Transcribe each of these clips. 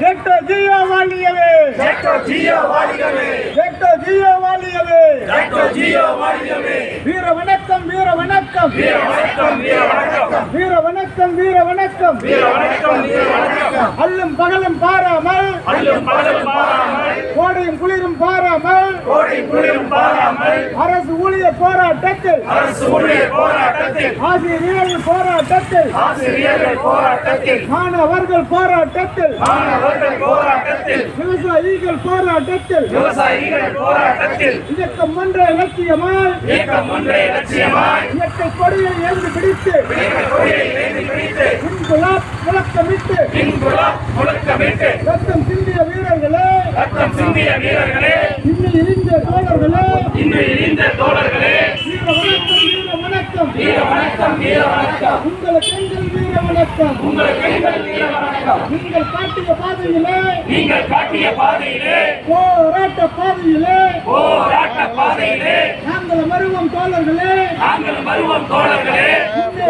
ஜெட்டோ ஜியோ வாழியவே ஜெட்டோ ஜியோ வாழிகவே ஜெட்டோ ஜியோ வாழியவே ஜெட்டோ ஜியோ வாழிகவே வீர வணக்கம் வீர வணக்கம் வீர வணக்கம் வீர வணக்கம் வீர வணக்கம் வீர வணக்கம் வீர வணக்கம் வீர வணக்கம் அல்லும் பகலும் பாராமல். அல்லும் பகலும் பாராமல். கோடையும் குளிரும் பாராமல். அரசு ஊழியர் போராட்டத்தில் அரசு ஊழியர் போராட்டத்தில் ஆசிரியர்கள் போராட்டத்தில் ஆசிரியர்கள் போராட்டத்தில் மாணவர்கள் போராட்டத்தில் மாணவர்கள் போராட்டத்தில் விவசாயிகள் போராட்டத்தில் விவசாயிகள் போராட்டத்தில் இயக்கம் ஒன்ற இலட்சியமாய் இயக்கம் ஒன்றே லட்சியமாய் இயற்கை கொடியை ஏந்து பிடித்து இயக்க கொடியை ஏந்தி பிடித்து இன்குலாப் முழக்கமிட்டு இங்குலாப் முழக்கமிட்டு ரத்தம் சிந்திய வீரர்களே ரத்தம் சிந்திய வீரர்களே இன்னும் இழிந்த தோழர்களே இன்று இந்த தோழர்களே வீர வணக்கம் வீர வணக்கம். வீர வணக்கம் வீர வணக்கம். உங்களுக்கு எங்கள் வீர வணக்கம். உங்களுக்கு எங்கள் வீர வணக்கம். நீங்கள் காட்டிய பாதையிலே நீங்கள் காட்டிய பாதையிலே போராட்ட பாதையிலே போராட்ட பாதையிலே நாங்கள் வருவோம் தோழர்களே. நாங்கள் வருவோம் தோழர்களே.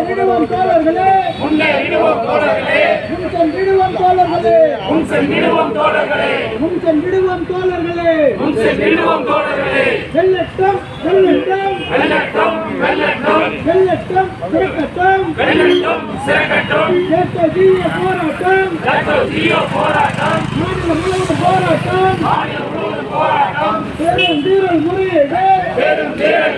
விடுவோம் தோழர்களே முன்னே விடுவோம் தோழர்களே. முன்சென் விடுவோம் தோழர்களே. முன்சென் விடுவோம் தோழர்களே. முன்சென் விடுவோம் தோழர்களே முன்சென் விடுவோம் தோழர்களே வெள்ளட்டம் வெள்ளட்டம். வெள்ளட்டும் வெள்ளட்டும் வெள்ளட்டம் திறக்கட்டம் வெள்ளட்டும் சிறக்கட்டும். கேட்ட ஜீய போராட்டம். போராட்டம் மாநில முழுவதும் போராட்டம். மாநில முழுவதும் போராட்டம் பெரும் வீரல் முறையீடு. பெரும்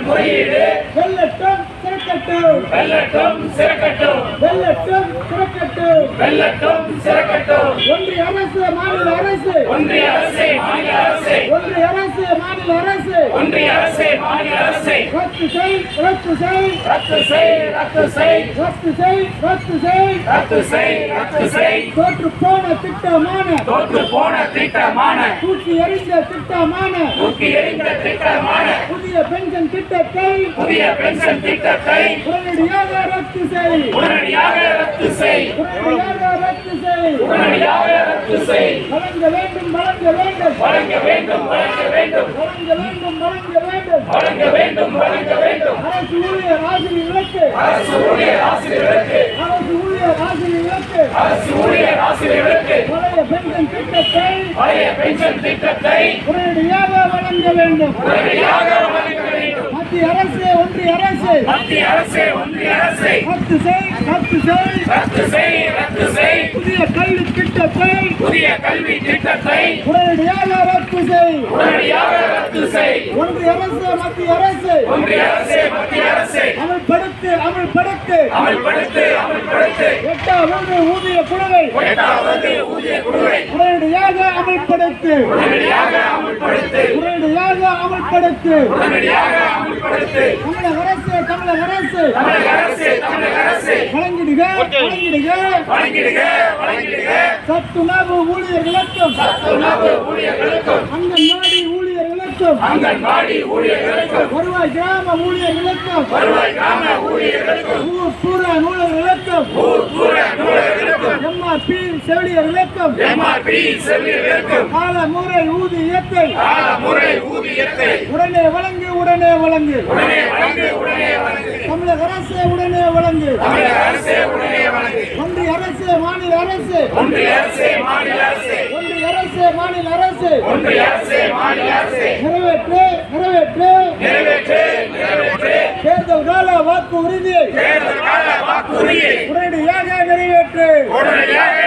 முறையீடு. வெள்ளட்டம் திறக்கட்டும் வெள்ளட்டும் சிறக்கட்டும். வெள்ளட்டம் திறக்கட்டும் வெள்ளட்டும் சிறக்கட்டும். ஒன்றிய அரசு மாநில அரசு. ஒன்றிய அரசே மாநில அரசே. ஒன்றிய அரசு மாநில அரசு. ஒன்றிய அரசே மாநில அரசே. ரத்து செய் ரத்து செய். ரத்து செய் ரத்து செய். ரத்து செய் ரத்து செய். ரத்து செய் ரத்து செய். தோற்று போன திட்டமான. தோற்று போன திட்டமான. தூக்கி எறிந்த திட்டமான. தூக்கி எறிந்த திட்டமான. புதிய பென்ஷன் திட்டத்தை. புதிய பென்ஷன் திட்டத்தை. உடனடியாக ரத்து செய். உடனடியாக ரத்து செய். உடனடியாக ரத்து செய். உடனடியாக ரத்து செய். வழங்க வேண்டும் வழங்க வேண்டும். வழங்க வேண்டும் வழங்க வேண்டும் வழங்க வேண்டும். வழங்க வேண்டும் வழங்க வேண்டும். வழங்க வேண்டும் அரசு ஊழியர் ஆசிரியர்களுக்கு அரசு ஊழியர் ஆசிரியர்களுக்கு அரசு ஊழியர் ஆசிரியர்களுக்கு அரசு ஊழியர் ஆசிரியர்களுக்கு பழைய பென்ஷன் திட்டத்தை பழைய பென்ஷன் திட்டத்தை உடனடியாக வழங்க வேண்டும். உடனடியாக வேண்டும் மத்திய அரசு ஒன்றிய அரசு. மத்திய அரசே ஒன்றிய அரசே. ரத்து செய் ரத்து செய். ரத்து செய் ரத்து செய். புதிய கல்வி திட்டத்தை புதிய கல்வி திட்டத்தை உடனடியாக ரத்து செய். உடனடியாக ரத்து செய். ஒன்றிய அரசு மத்திய அரசு. ஒன்றிய அரசே மத்திய அரசே. அமல்படுத்து அமல்படுத்து. அமல்படுத்து அமல்படுத்து. எட்டாவது ஊதிய குழுவை எட்டாவது ஊதிய குழுவை உடனடியாக அமல்படுத்து. உடனடியாக அமல்படுத்து. உடனடியாக அமல்படுத்து. உடனடியாக அமல்படுத்து. தமிழக அரசு தமிழக அரசு. தமிழக அரசே தமிழக அரசே. வழங்கிடுக வழங்கிடுக. வழங்கிடுக வழங்கிடுக. சத்துணவு ஊழியர்களுக்கும் உணவு ஊழியர்களுக்கும். அங்கன்வாடி ஊழியர்களுக்கும் அங்கன்வாடி ஊழியர்களுக்கும். வருவாய் கிராம ஊழியர்களுக்கும் வருவாய் கிராம ஊழியர்களுக்கும். ஊர் பூர நூலர்களுக்கும் ஊர் பூர எம்ஆர்பி செவிலியர்களுக்கும் எம்ஆர்பி செவிலியர்களுக்கும் கால முறை ஊதியத்தை கால முறை ஊதியத்தை உடனே வழங்கு உடனே வழங்கு. உடனே வழங்கு உடனே வழங்கு. தமிழக அரசு உடனே வழங்கு. தமிழக அரசே உடனே வழங்கு. ஒன்றிய அரசு மாநில அரசு. ஒன்றிய அரசே மாநில அரசே. ஒன்றிய அரசு மாநில அரசு. ஒன்றிய அரசே மாநில அரசே. நிறைவேற்று நிறைவேற்று. நிறைவேற்று நிறைவேற்று. தேர்தல் கால வாக்கு உறுதியை தேர்தல் கால வாக்குறுதியை உடனடியாக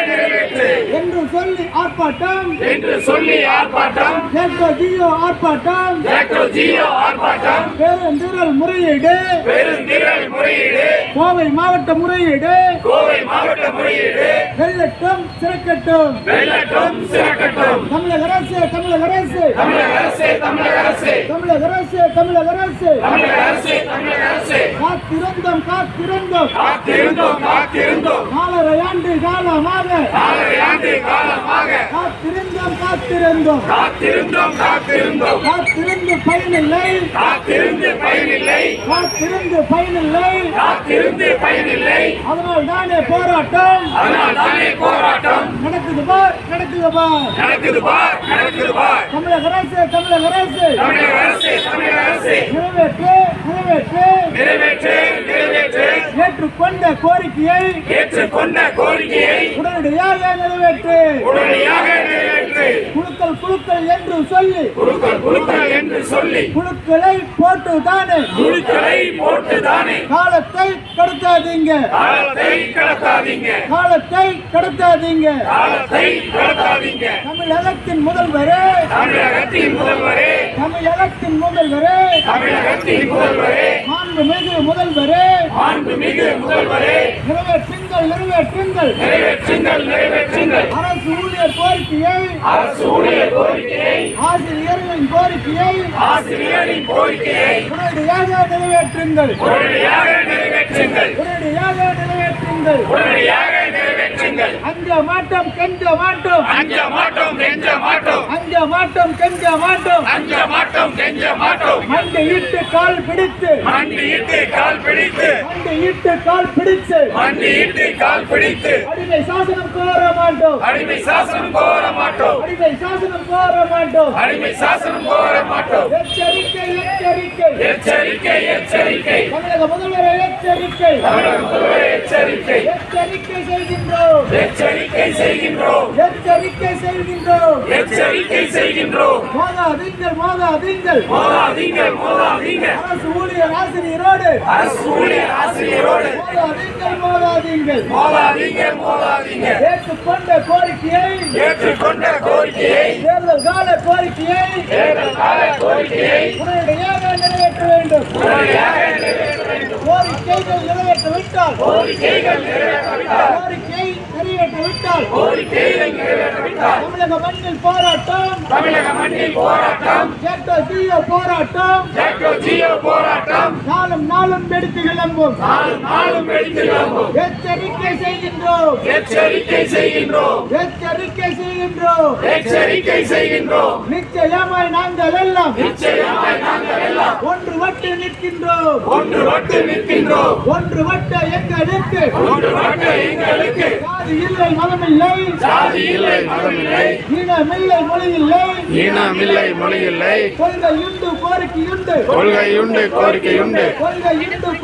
நிறைவேற்று. என்று சொல்லி ஆர்ப்பாட்டம். என்று சொல்லி ஆர்ப்பாட்டம். கேட்கோ ஜியோ ஆர்ப்பாட்டம். ஜாக்டோ ஜியோ ஆர்ப்பாட்டம். பெருந்திரள் முறையீடு. பெருந்திரள் முறையீடு. கோவை மாவட்ட முறையீடு. கோவை மாவட்ட முறையீடு. வெள்ளட்டம் சிறக்கட்டும். வெள்ளட்டம் சிறக்கட்டும். தமிழக அரசு தமிழக அரசு. தமிழக அரசே தமிழக அரசே. தமிழக அரசு தமிழக அரசு. தமிழக அரசே தமிழக அரசே. காத்திருந்தோம் காத்திருந்தோம். காத்திருந்தோம் காத்திருந்தோம். நாலரை ஆண்டு காலமாக காத்திருந்தோம் காத்திருந்தோம் காத்திருந்தோம் காத்திருந்தோம் காத்திருந்து பயனில்லை காத்திருந்து பயனில்லை காத்திருந்து பயனில்லை காத்திருந்து பயனில்லை அதனால் தானே போராட்டம். அதனால் தானே போராட்டம். நடக்குது பார் நடக்குது பார். நடக்குது பார் நடக்குது பார். தமிழக அரசு தமிழக அரசு. தமிழக அரசே தமிழக அரசே. நிறைவேற்று. ஏற்றுக்கொண்ட கோரிக்கையை ஏற்றுக்கொண்ட கோரிக்கையை உடனடியாக நிறைவேற்று. உடனடியாக நிறைவேற்று. குழுக்கள் குழுக்கள் என்று சொல்லி. குழுக்கள் குழுக்கள் என்று சொல்லி. குழுக்களை போட்டு தானே குழுக்களை போட்டுதானே. காலத்தை கடத்தாதீங்க காலத்தை கடத்தாதீங்க. காலத்தை கடத்தாதீங்க. காலத்தை கடத்தாதீங்க. தமிழகத்தின் முதல்வரே. தமிழகத்தின் முதல்வரே. தமிழகத்தின் முதல்வரே. தமிழகத்தின் முதல்வரே. மாண்புமிகு முதல்வரே. மாண்புமிகு முதல்வரே. நிறைவேற்றுங்கள் நிறைவேற்றுங்கள். நிறைவேற்றுங்கள் நிறைவேற்றுங்கள். அரசு ஊழியர் கோரிக்கையை அரசு ஊழியர் கோரிக்கையை ஆசிரியர்களின் கோரிக்கையை ஆசிரியரின் கோரிக்கையை உடனடியாக நிறைவேற்றுங்கள். உடனடியாக நிறைவேற்றுங்கள். உடனடியாக நிறைவேற்றுங்கள். உடனடியாக நிறைவேற்றுங்கள். அஞ்ச மாட்டோம் கெஞ்ச மாட்டோம் அஞ்ச மாட்டோம் கெஞ்ச மாட்டோம் அஞ்ச மாட்டோம் கெஞ்ச மாட்டோம் அஞ்ச மாட்டோம் கெஞ்ச மாட்டோம் மண்டை இட்டு கால் பிடித்து. மண்டியிட்டு கால் பிடித்து. மண்டை இட்டு கால் பிடித்து. மண்டியிட்டு கால் பிடித்து. அடிமை சாசனம் கோர மாட்டோம். அடிமை சாசனம் கோர மாட்டோம். அடிமை சாசனம் கோர மாட்டோம். அடிமை சாசனம் கோர மாட்டோம். எச்சரிக்கை எச்சரிக்கை. எச்சரிக்கை எச்சரிக்கை. தமிழக முதல்வரை எச்சரிக்கை. தமிழக முதல்வர் எச்சரிக்கை. எச்சரிக்கை செய்கின்றோம். எச்சரிக்கை செய்கின்றோம். எச்சரிக்கை செய்கின்றோம். எச்சரிக்கை செய்கின்றோம். மோதாதீங்கள் மோதாதீங்கள் மோதாதீங்கள் மோதாதீங்கள் அரசு ஊழியர் ஆசிரியரோடு. அரசு ஊழியர் ஆசிரியரோடு. மோதாதீங்கள் மோதாதீங்கள் மோதாதீங்க மோதாதீங்க ஏற்றுக்கொண்ட கோரிக்கையை. ஏற்றுக்கொண்ட கோரிக்கையை. தேர்தல் கால கோரிக்கையை. தேர்தல் கால கோரிக்கையை. வேண்டும் கோரிக்கைகள் நிறைவேற்றவிட்டால் கோரிக்கைகள் நிறைவேற்றவிட்டால் கோரிக்கை நிறைவேற்றவிட்டால் கோரிக்கைகள் நிறைவேற்றவிட்டால் தமிழக மண்ணில் போராட்டம் தமிழக மண்ணில் போராட்டம் கேட்ட தீய போராட்டம் ஜாக்டோ ஜியோ போராட்டம் நாளும் நாளும் வெடித்து கிளம்பும். நாளும் வெடித்து கிளம்பும். எச்சரிக்கை செய்கின்றோம். எச்சரிக்கை செய்கின்றோம். எச்சரிக்கை செய்கின்றோம். எச்சரிக்கை செய்கின்றோம். நிச்சயமாய் நாங்கள் எல்லாம் நிச்சயமாய் நாங்கள் எல்லாம் ஒன்று வட்டு நிற்கின்றோம். ஒன்று வட்டு நிற்கின்றோம். ஒன்று வட்ட எங்களுக்கு. ஒன்று வட்டு எங்களுக்கு. ஜாதி இல்லை மதம் இல்லை சாதி இல்லை மதம் இல்லை இனமில்லை மொழி இல்லை ஈனமில்லை மொழியில்லை. கொள்கையுண்டு கோரிக்கையுண்டு கொள்கையுண்டு கோரிக்கையுண்டு. கொள்கையுண்டு கோரிக்கையுண்டு. கொள்கை உண்டு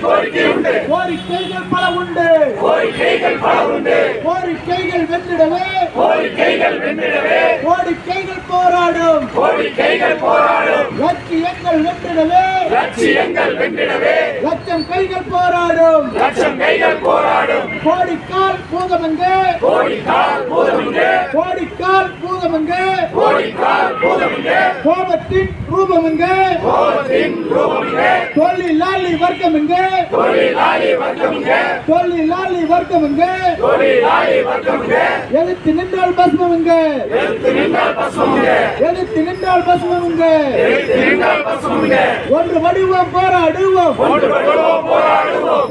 கோரிக்கை உண்டு கோரிக்கைகள் பல உண்டு. கோரிக்கைகள் பல உண்டு. கோரிக்கைகள் வென்றிடவே. கோரிக்கைகள் வென்றிடவே. கோரிக்கைகள் போராடும். கோரிக்கைகள் போராடும். லட்சியங்கள் வென்றிடவே. லட்சியங்கள் வென்றிடவே. லட்சம் கைகள் போராடும். லட்சம் கைகள் போராடும். கோடிக்கால் பூதமங்க. கோடிக்கால் பூதமுங்க. கோடிக்கால் பூதமங்க. கோடிக்கால் பூதமுங்க. கோபத்தின் ரூபமங்க. கோபத்தின் ரூபமுங்க. தொழிலாளி வர்க்கமங்க. தொழிலாளி வர்க்கமுங்க. தொழிலாளி வர்க்கமங்க. தொழிலாளி வர்க்கமுங்க. எழுத்து நின்றால் பஸ்மமுங்க எழுத்து நின்றால் பசுமுங்க எழுத்து நின்றால் பஸ்மமுங்க எழுத்து நின்றால் பசுமுங்க ஒன்று வடிவம் போராடுவோம். ஒன்று வருவோம் போராடுவோம்.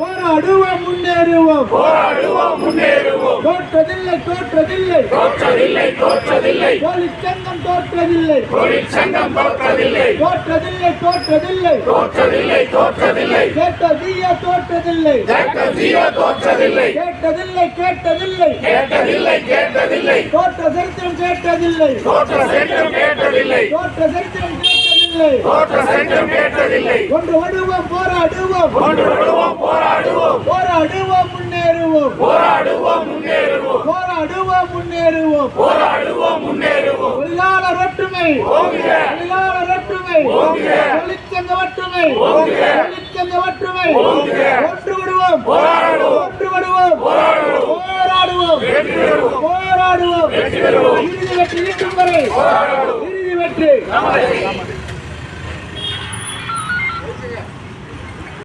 முன்னேறுவோம். போராடுவோம் முன்னேறுவோம். தோற்றதில்லை தோற்றதில்லை. தோற்றதில்லை தோற்றதில்லை. தொழிற்சங்கம் தோற்றதில்லை. தொழிற்சங்கம் தோற்றதில்லை. தோற்றதில்லை தோற்றதில்லை. தோற்றதில்லை தோற்றதில்லை. கேட்டதீய தோற்றதில்லை. ஜியோ தோற்றதில்லை. கேட்டதில்லை கேட்டதில்லை. கேட்டதில்லை கேட்டதில்லை. தோற்ற சரித்திரம் கேட்டதில்லை. தோற்ற சென்றம் கேட்டதில்லை. தோற்ற சரித்திரம் கேட்டதில்லை தோற்ற சென்றம் கேட்டதில்லை ஒன்று வடுவோம் போராடுவோம். ஒன்று விடுவோம் போராடுவோம். போராடுவோம் முன்னேறுவோம். போராடுவோம் முன்னேறுவோம். போராடுவோம் முன்னேறுவோம். போராடுவோம் முன்னேறுவோம். தொழிலாளர் ஒற்றுமை. தொழிலாளர் ஒற்றுமை. தொழிற்சங்க ஒற்றுமை. தொழிற்சங்க ஒற்றுமை. ஒன்று விடுவோம். போராடுவோம். ஒன்று விடுவோம். போராடுவோம். போராடுவோம். போராடுவோம்.